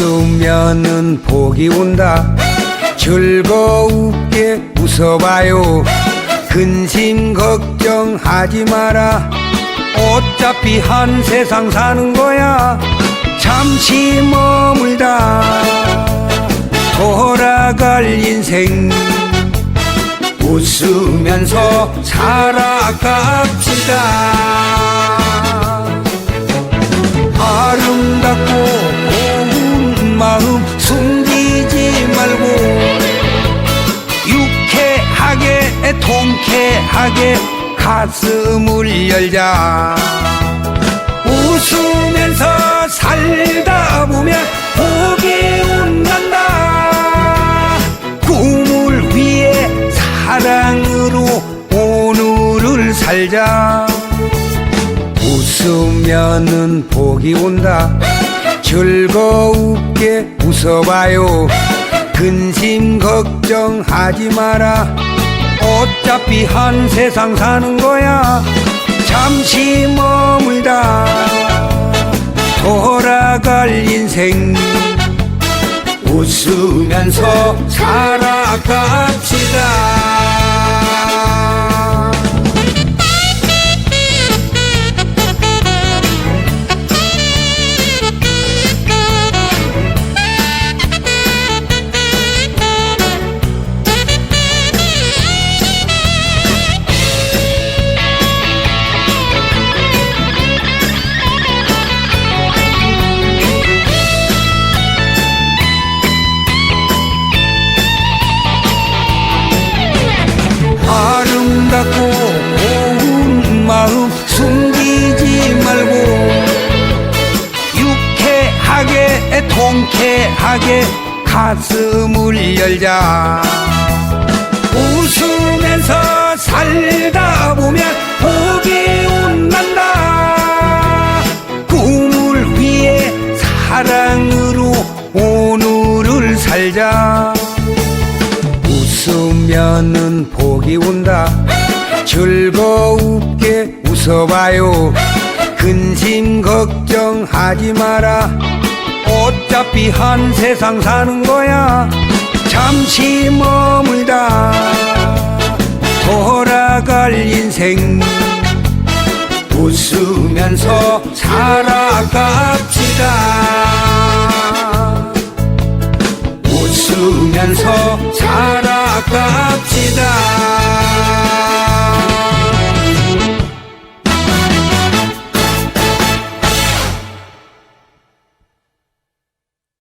웃으면은 복이 온다. 즐거웁게 웃어봐요. 근심 걱정하지 마라. 어차피 한 세상 사는 거야. 잠시 머물다. 돌아갈 인생. 웃으면서 살아갑시다 통쾌하게 가슴을 열자. 웃으면서 살다 보면 복이 온단다. 꿈을 위해 사랑으로 오늘을 살자. 웃으면은 복이 온다. 즐거웁게 웃어봐요. 근심 걱정하지 마라 어차피 한 세상 사는 거야. 잠시 머물다 돌아갈 인생. 웃으면서 살아갑시 통쾌하게 가슴을 열자. 웃으면서 살다 보면 복이 온단다. 꿈을 위해 사랑으로 오늘을 살자. 웃으면은 복이 온다. 즐거웁게 웃어봐요. 근심 걱정하지 마라 어차피 한 세상 사는 거야. 잠시 머물다. 돌아갈 인생. 웃으면서 살아갑시다. 웃으면서 살아갑시다